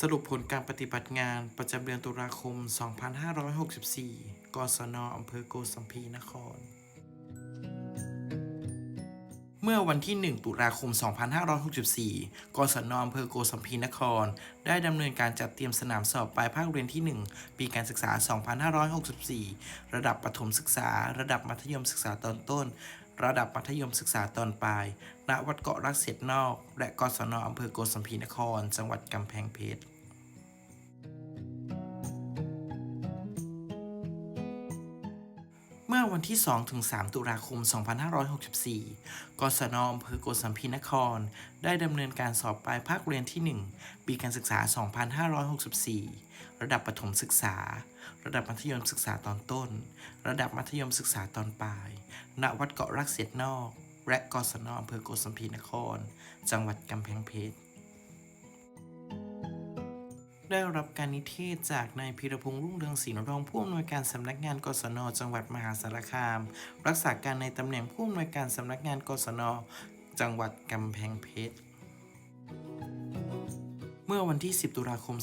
สรุปผลการปฏิบัติงานประจำเดือนตุลาคม 2564 กศนอำเภอโกสัมพีนคร เมื่อวันที่ 1 ตุลาคม 2564 กศนอำเภอโกสัมพีนคร ได้ดำเนินการจัดเตรียมสนามสอบปลายภาคเรียนที่ 1 ปีการศึกษา 2564 ระดับประถมศึกษา ระดับมัธยมศึกษาตอนต้น ระดับมัธยมศึกษาตอนปลาย ณ วัดเกาะรักเสียดนอก และกศนอำเภอโกสัมพีนคร จังหวัดกำแพงเพชร มื่อวันที่2ถึง3ตุลาคม 2564 กศนอำเภอโกสัมพีนคร ได้ดำเนินการสอบปลายภาคเรียนที่ 1 ปีการศึกษา 2564 ระดับประถมศึกษา ระดับมัธยมศึกษาตอนต้น ระดับมัธยมศึกษาตอนปลาย ณ วัดเกาะรักเสียดนอก และกศนอำเภอโกสัมพีนคร จังหวัดกำแพงเพชร ได้รับการนิเทศจากนายพีรพงษ์รุ่งเรืองศิลป์รองผู้อำนวยการสำนักงานกศน จังหวัดมหาสารคาม รักษาการในตำแหน่งผู้อำนวยการสำนักงานกศน จังหวัดกำแพงเพชร มื่อวันที่ 10 ตุลาคม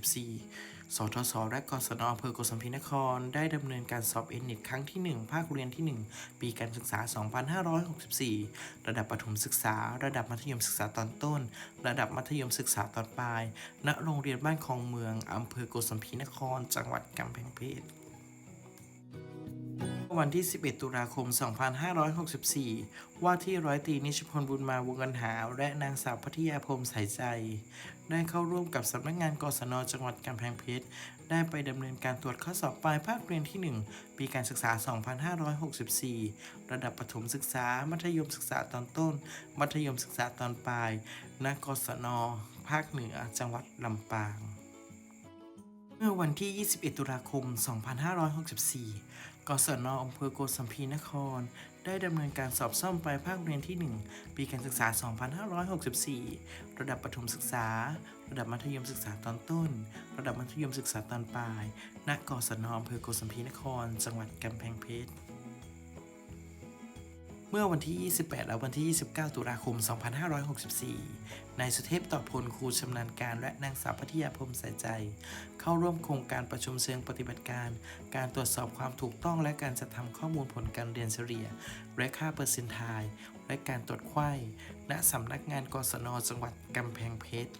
2564 สทศ และกศนอำเภอโกสัมพีนคร ได้ดำเนินการสอบเอ็นนิตครั้งที่ 1 ภาคเรียนที่ 1 ปีการศึกษา 2564 ระดับประถมศึกษา ระดับมัธยมศึกษาตอนต้น ระดับมัธยมศึกษาตอนปลาย ณ โรงเรียนบ้านคลองเมืองอำเภอโกสัมพีนคร จังหวัดกำแพงเพชร วันที่ 11 ตุลาคม 2564 ว่าที่ร้อยตรีนิชพลบุญมาวงกันหา และนางสาวพัทยาพรมสายใจ ได้เข้าร่วมกับสำนักงานกศนจังหวัดกำแพงเพชร ได้ไปดำเนินการตรวจข้อสอบปลายภาคเรียนที่ 1 ปีการศึกษา 2564 ระดับประถมศึกษา มัธยมศึกษาตอนต้น มัธยมศึกษาตอนปลาย ณ กศน ภาคเหนือ จังหวัดลำปางเมื่อวันที่ 21 ตุลาคม 2564 กศนอำเภอโกสัมพีนคร ได้ดำเนินการสอบซ่อมปลายภาคเรียนที่ 1 ปีการศึกษา 2564 ระดับประถมศึกษา ระดับมัธยมศึกษาตอนต้น ระดับมัธยมศึกษาตอนปลาย ณ กศนอำเภอโกสัมพีนคร จังหวัดกำแพงเพชร เมื่อวันที่ 28 และวันที่ 29 ตุลาคม 2564 นายสุเทพต่อพลครูชำนาญการและนางสาวพัทยาพรมใส่ใจ เข้าร่วมโครงการประชุมเชิงปฏิบัติการ การตรวจสอบความถูกต้องและการจัดทำข้อมูลผลการเรียนเฉลี่ย และค่าเปอร์เซนต์ไทายและการตรวจไข้ณสำนักงานกศนจังหวัดกำแพงเพชร